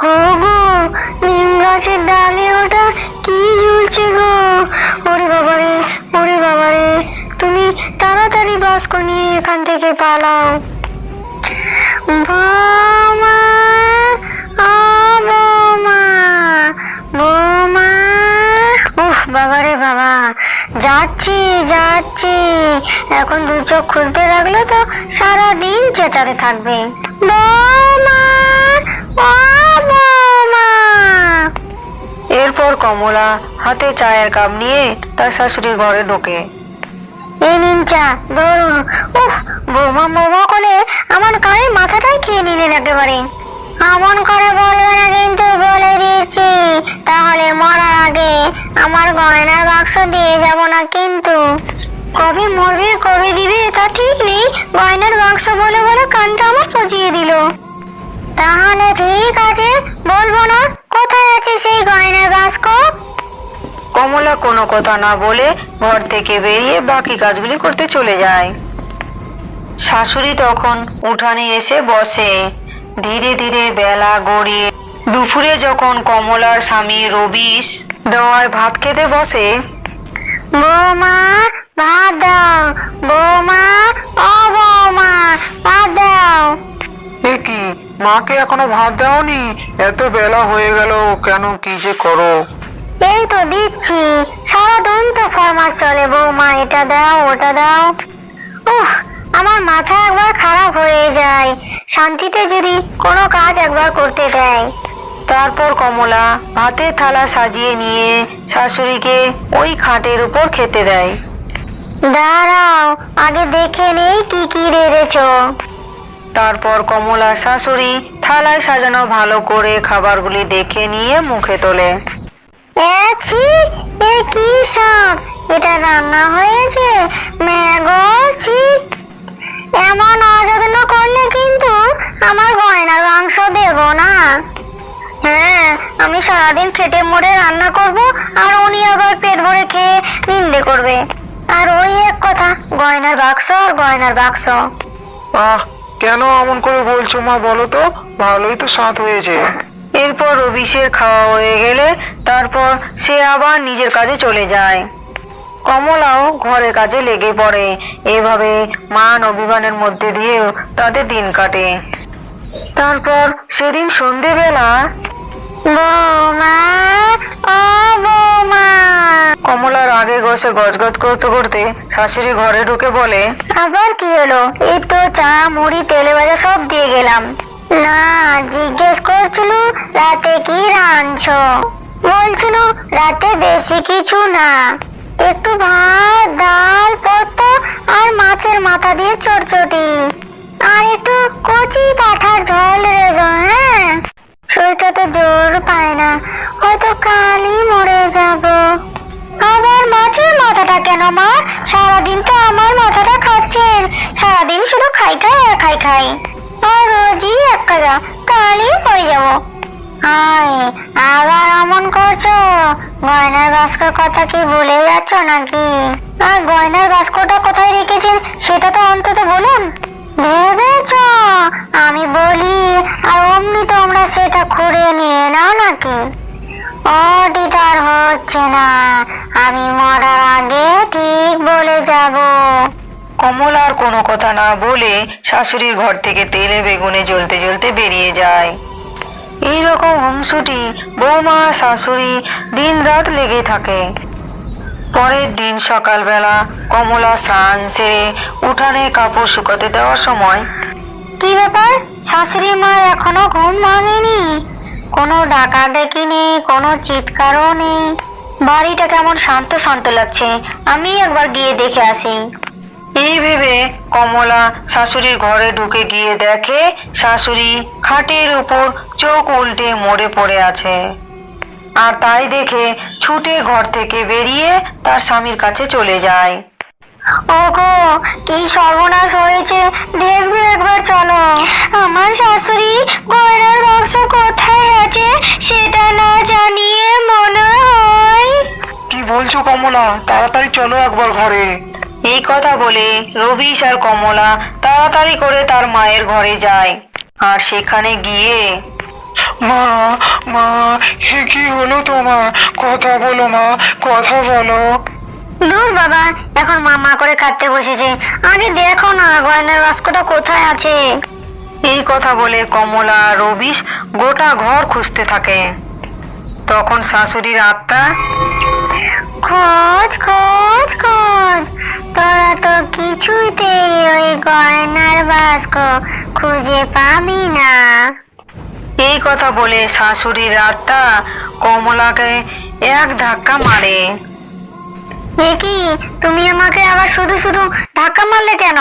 গো নিম গাছের ডালে ওটা কি ঝুলছে গো? ওরে বাবারে ওরে বাবারে, তুমি তাড়াতাড়ি বাস্ক নিয়ে এখান থেকে পালাও। বৌমা, ও বৌমা বৌমা, উফ, বাবারে বাবা, যাচ্ছি যাচ্ছি। এখন দু চোখ খুলতে লাগলে তো সারাদিন চেঁচাতে থাকবে। বৌমা! এরপর কমলা হাতে চায়ের কাপ নিয়ে তার শাশুড়ির ঘরে ঢোকে। এই নিন চা ধরুন। উফ বৌমা বৌমা করে আমার মাথাটাই খেয়ে নিলেন একেবারে। এমন করে বলবে না কিন্তু বলে দিয়েছি তাহলে মরার আগে আমার গয়নার বাক্স দিয়ে যাব না কিন্তু। কবে মরবে কবে দিবে তা ঠিক নেই। গয়নার বাক্স বলে বলে কানটা আমার পচিয়ে দিল। তাহলে ঠিক আছে বলব না কোথায় আছে সেই গয়নার বাক্স কমলা কোনো কথা না বলে ঘর থেকে বেরিয়ে বাকি কাজগুলি করতে চলে যায়। শাশুড়ি তখন উঠানে এসে বসে। ধীরে ধীরে বেলা গড়িয়ে দুপুরে যখন কমলার স্বামী রবিশ দেওয়ায় ভাত খেতে বসে বৌমা ভাত দাও। বৌমা ও বৌমা ভাত দাও। এ কি? মাকে এখনও ভাত দাওনি? এত বেলা হয়ে গেল কেন কি যে করো? এই তো দিচ্ছি সারাদিন তো ফরমাস চলে বৌমা এটা দাও ওটা দাও। উফ আমার মাথা একবার খারাপ হয়ে যায়। শান্তিতে যদি কোনো কাজ একবার করতে দেয়। তারপর কমলা ভাতের থালা সাজিয়ে নিয়ে শাশুড়িকে ওই খাটের উপর খেতে দেয়। দাঁড়াও আগে দেখে নেই কি কি রেঁধেছো। তারপর কমলা শাশুড়ি থালায় সাজানো ভালো করে খাবারগুলি দেখে নিয়ে মুখে তোলে। এছি এ কি সব? এটা রান্না হয়েছে? এমন অযত্ন করলে কিন্তু আমার গয়নার মাংস দেব না। হ্যাঁ আমি সারাদিন খেটে মরে রান্না করব আর উনি আবার পেট ভরে খেয়ে নিন্দে করবে। আর ওই এক কথা গয়নার বাক্স আর গয়নার বাক্স। আহ কেন এমন করে বলছো মা বলো তো? ভালোই তো সাঁত হয়েছে। এরপর রবিশের খাওয়া হয়ে গেলে তারপর সে আবার নিজের কাজে চলে যায়। কমলাও ঘরের কাজে লেগে পড়ে। এভাবে মান অভিমানের মধ্যে দিয়েও তাদের দিন কাটে। তারপর সেদিন সন্ধেবেলা বৌমা ও বৌমা। কমলার আগে বসে গজগজ করতে করতে শাশুড়ি ঘরে ঢুকে বলে, আবার কি হলো? এই তো চা, মুড়ি, তেলে ভাজা সব দিয়ে গেলাম। না, জিজ্ঞেস করছিল, রাতে কি রাঁধছো? বলছিল, রাতে বেশি কিছু না। একটু ভাত, ডাল পোস্ত আর মাছের মাথা দিয়ে চটচটি। আর একটু কচি পাঠার ঝোল রেগো হ্যাঁ? শরীরটাতে জোর পায় না, হয়তো কালই মরে যাব। আবার মাছের মাথাটা কেন, মা? সারাদিন তো আমার মাথাটা খাচ্ছেন। সারাদিন শুধু খাই খাই আর খাই খাই। আর রোজই এক কাজা কালই পড়ে যাব। আয় আবার এমন করছ? গয়নার বাস্কর কথা কি ভুলে যাচ্ছ নাকি? আর গয়নার বাস্কটা কোথায় রেখেছেন সেটা তো অন্তত বলুন। ভেবেছ? আমি বলি, আর অমনি তোমরা সেটা খুঁড়ে নিয়ে নাও নাকি? ওটি তো আর হচ্ছে না। আমি মরার আগে ঠিক বলে যাব। কমল আর কোনো কথা না বলে শাশুড়ির ঘর থেকে তেলে বেগুনে জ্বলতে জ্বলতে বেরিয়ে যায়। এইরকম হুমসুটি বৌমা শাশুড়ি দিন রাত লেগে থাকে। পরের দিন সকালবেলা কমলা স্নান সেরে উঠানে কাপড় শুকাতে দেওয়ার সময় কি ব্যাপার? শাশুড়ি মা এখনও ঘুম ভাঙেনি? কোনো ডাকাডাকি নেই, কোনো চিৎকারও নেই। বাড়িটা কেমন শান্ত শান্ত লাগছে, আমি একবার গিয়ে দেখে আসি। এই ভেবে? কমলা শাশুড়ির ঘরে ঢুকে গিয়ে দেখে শাশুড়ি খাটের উপর চোখ উল্টে মরে পড়ে আছে। আর তাই দেখে ছুটে ঘর থেকে বেরিয়ে তার স্বামীর কাছে চলে যায়। ওগো কি সর্বনাশ হয়েছে? দেখবে একবার চলো। আমার শাশুড়ি গয়নার বাক্স কোথায় আছে সেটা না জানিয়ে মনে হয়। কি বলছো কমলা? তাড়াতাড়ি চলো একবার ঘরে। এই কথা বলে রবিশ আর কমলা তাড়াতাড়ি করে তার মায়ের ঘরে যায়। আর সেখানে গিয়ে মা মা এ কি হলো তোমার? কথা বলো মা কথা বলো। দূর বাবা, এখন মামা করে কাটতে বসেছে। আগে দেখো না, গয়নার বাস্কটা কোথায় আছে? এই কথা বলে কমলা রবিশ গোটা ঘর খুঁজতে থাকে। তখন শাশুড়ির আত্মা, খোঁজ খোঁজ খোঁজ, তোরা তো কিছুতেই ওই গয়নার বাস্ক খুঁজে পাবি না। এই কথা বলে শাশুড়ির আত্মা কমলাকে এক ধাক্কা মারে। এ কি তুমি আমাকে আবার শুধু শুধু ধাক্কা মারলে কেন?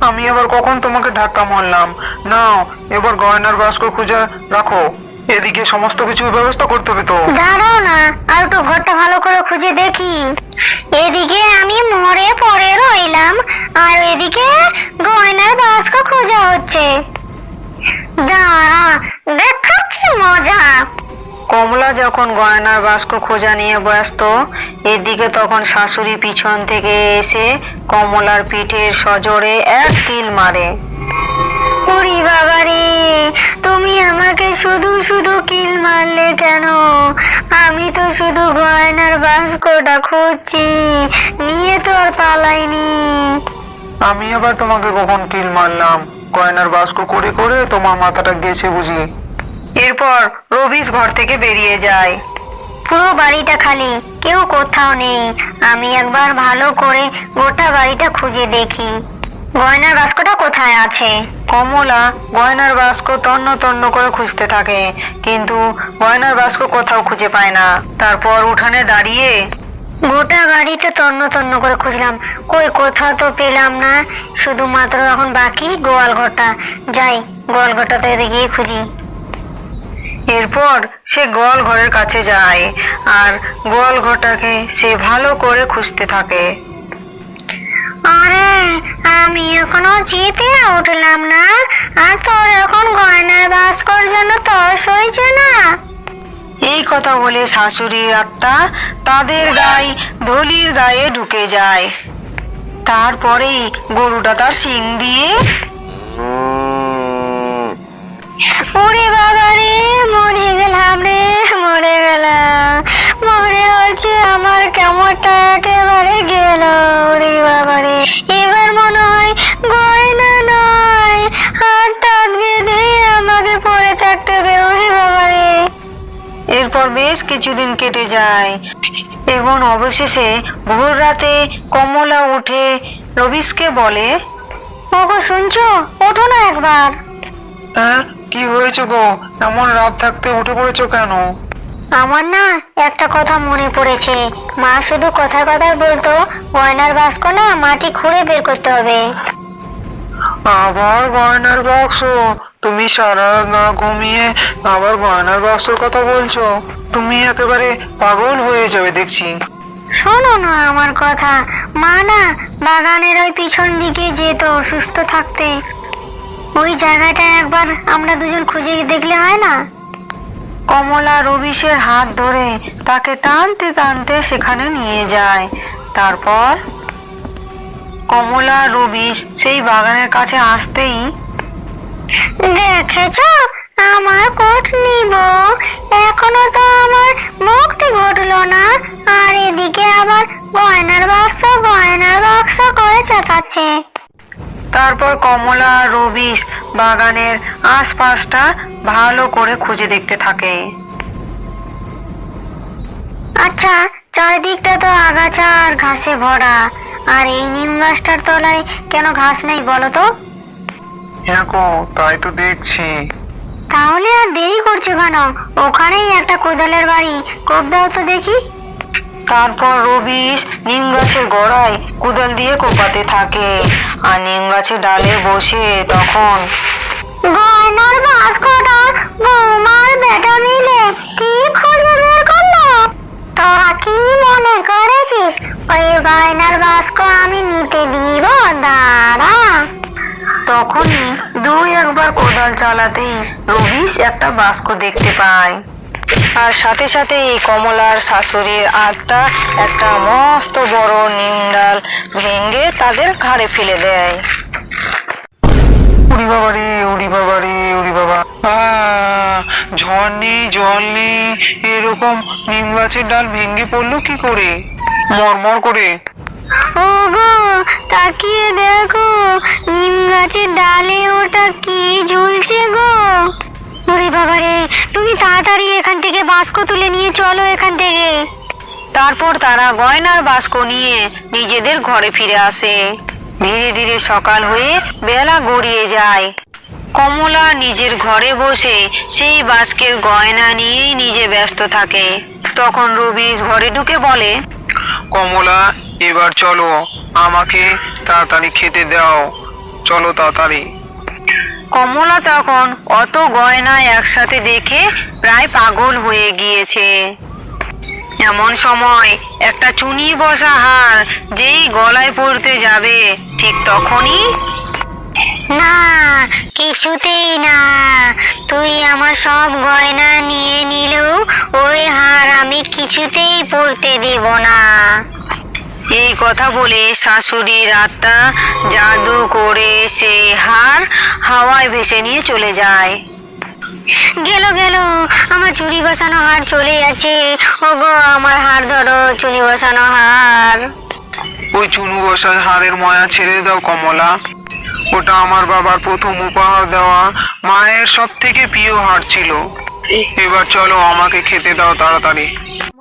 আমি আবার কখন তোমাকে ধাক্কা মারলাম? নাও এবার গয়নার বাস্ক খুঁজে রাখো। এদিকে সমস্ত কিছু ব্যবস্থা করতে হবে তো। দাঁড়াও না আর একটু ঘরটা ভালো করে খুঁজে দেখি। এদিকে আমি মরে পড়ে রইলাম আর এদিকে গয়নার বাস্ক খোঁজা হচ্ছে। দাঁড়া দেখাচ্ছি মজা। কমলা যখন গয়নার বাস্ক খোঁজা নিয়ে ব্যস্ত, এদিকে তখন শাশুড়ি পিছন থেকে এসে কমলার পিঠের সজোরে এক কিল মারে। ওরে বাবা রে তুমি আমাকে শুধু শুধু কিল মারলে কেন? আমি তো শুধু গয়নার বাস্কটা খুঁজছি, নিয়ে তো আর পালাইনি। আমি আবার তোমাকে কখন কিল মারলাম? গয়নার বাস্ক করে করে তোমার মাথাটা গেছে বুঝি? এরপর রবিশ ঘর থেকে বেরিয়ে যায়। পুরো বাড়িটা খালি কেউ কোথাও নেই। আমি একবার ভালো করে গোটা বাড়িটা খুঁজে দেখি। গয়নার বাস্কটা কোথায় আছে? কমলা গয়নার বাস্ক তন্ন তন্ন করে খুঁজতে থাকে কিন্তু গয়নার বাস্ক কোথাও খুঁজে পায় না। তারপর উঠানে দাঁড়িয়ে গোটা বাড়িতে তন্ন তন্ন করে খুঁজলাম। কই কোথাও তো পেলাম না। শুধুমাত্র এখন বাকি গোয়াল ঘরটা। যাই গোয়াল ঘরটাতে গিয়ে খুঁজি। এরপর সে গোয়াল ঘরের কাছে যায় আর গোয়াল ঘরটাকে সে ভালো করে খুঁজতে থাকে। আরে আমি এখনও জিতে উঠলাম না। আর তোর এখন গয়নার বাস্কর জন্য তস হয়েছে না? এই কথা বলে শাশুড়ির আত্মা তাদের গায়ে ধলির গায়ে ঢুকে যায়। তারপরেই গরুটা তার শিং দিয়ে ওরে বাবা রে, মরে গেলাম রে, মরে গেলাম। মরে হচ্ছে আমার কেমনটা একেবারে গেল ওরে বাবা রে। এবার মনে হয় গয়না নয়, হাত টাত বেঁধে আমাকে পড়ে থাকতে হবে ওরে বাবা রে। এরপর বেশ কিছুদিন কেটে যায়। এবং অবশেষে ভোর রাতে কমলা উঠে রবিশকে বলে, ওগো শুনছো, ওঠো না একবার। হ্যাঁ কি হয়েছে গো? এমন রাত থাকতে উঠে পড়েছো কেন? আমার না একটা কথা মনে পড়েছে। মা শুধু কথায় কথায় বলতো গয়নার বাস্ক না মাটি খুঁড়ে বের করতে হবে। আবার গয়নার বাক্স? তুমি সারা না ঘুমিয়ে আবার গয়নার বাক্সের কথা বলছো। তুমি একেবারে পাগল হয়ে যাবে দেখছি। শোনো না আমার কথা। মা না বাগানের ওই পিছন দিকে যেত সুস্থ থাকতে। ওই জায়গাটা একবার আমরা দুজন খুঁজে দেখলে হয় না? কমলা রবিশের হাত ধরে তাকে টানতে টানতে সেখানে নিয়ে যায়। তারপর কমলা রবিশ সেই বাগানের কাছে আসতেই দেখেছ? আমার কোট নিব। এখনও তো আমার মুক্তি ঘটলো না। আর এদিকে আবার গয়নার বাক্স গয়নার বাক্স করে চেঁচাচ্ছে। তারপর কমলা আর রবিশ বাগানের আশপাশটা ভালো করে খুঁজে দেখতে থাকে। আচ্ছা চারিদিকটা তো আগাছা আর ঘাসে ভরা। আর এই নিম গাছটার তলায় কেন ঘাস নেই বলো তো? হ্যাঁ গো তাই তো দেখছি। তাহলে আর দেরি করছ কেন? ওখানেই একটা কোদালের বাড়ি। কোপ দাও তো দেখি। তারপর রবিশ নিম গাছের গোড়ায় কুদাল দিয়ে কোপাতে থাকে। আর নিম গাছের ডালে বসে তখন গয়নার বাস্কটা বৌমার বেটা মিলে কি খুঁজে বের করল? তোরা কি মনে করেছিস ওই গয়নার বাস্ক আমি নিতে দিব? দাঁড়া। তখনই দুই একবার কোদাল চালাতেই রবিশ একটা বাস্ক দেখতে পায়। আর সাথে সাথে এই কমলার শাশুড়ির আত্মা একটা মস্ত বড় নিম ডাল ভেঙে তাদের ঘাড়ে ফেলে দেয়। উড়ি বাবা রে উড়ি বাবা রে উড়ি বাবা। ঝড় নেই জল নেই এরকম নিম গাছের ডাল ভেঙে পড়ল কি করে? মরমর করে। ও গো তাকিয়ে দেখো নিম গাছের ডালে ওটা কি ঝুলছে গো? ওরে বাবারে তুমি তাড়াতাড়ি থেকে বাস্ক তুলে নিয়ে চলো এখান থেকে। তারপর তারা গয়নার বাস্ক নিয়ে নিজেদের ঘরে ফিরে আসে। ধীরে ধীরে সকাল হয়ে বেলা গড়িয়ে যায়। কমলা নিজের ঘরে বসে সেই বাস্কের গয়না নিয়েই নিজে ব্যস্ত থাকে। তখন রবি ঘরে ঢুকে বলে, কমলা, এবার চলো, আমাকে তাড়াতাড়ি খেতে দাও। চলো তাড়াতাড়ি। কমলা তখন অত গয়না একসাথে দেখে প্রায় পাগল হয়ে গিয়েছে। এমন সময় একটা চুনি বসা হার যেই গলায় পড়তে যাবে, ঠিক তখনই না, কিছুতেই না। তুই আমার সব গয়না নিয়ে নিলেও ওই হার আমি কিছুতেই পরতে দেব না। এই কথা বলে শাশুড়ির আত্মা জাদু করে সেই হার হাওয়ায় ভেসে নিয়ে চলে যায়। গেল গেল, আমার চুরি বসানো হার চলে যাচ্ছে ওগো, আমার হার ধরো চুরি বসানো হার। ওই চুনু বসার হারের ময়া ছেড়ে দাও কমলা। ওটা আমার বাবার প্রথম উপহার দেওয়া মায়ের সব থেকে প্রিয় হার ছিল। এবার চলো আমাকে খেতে দাও তাড়াতাড়ি।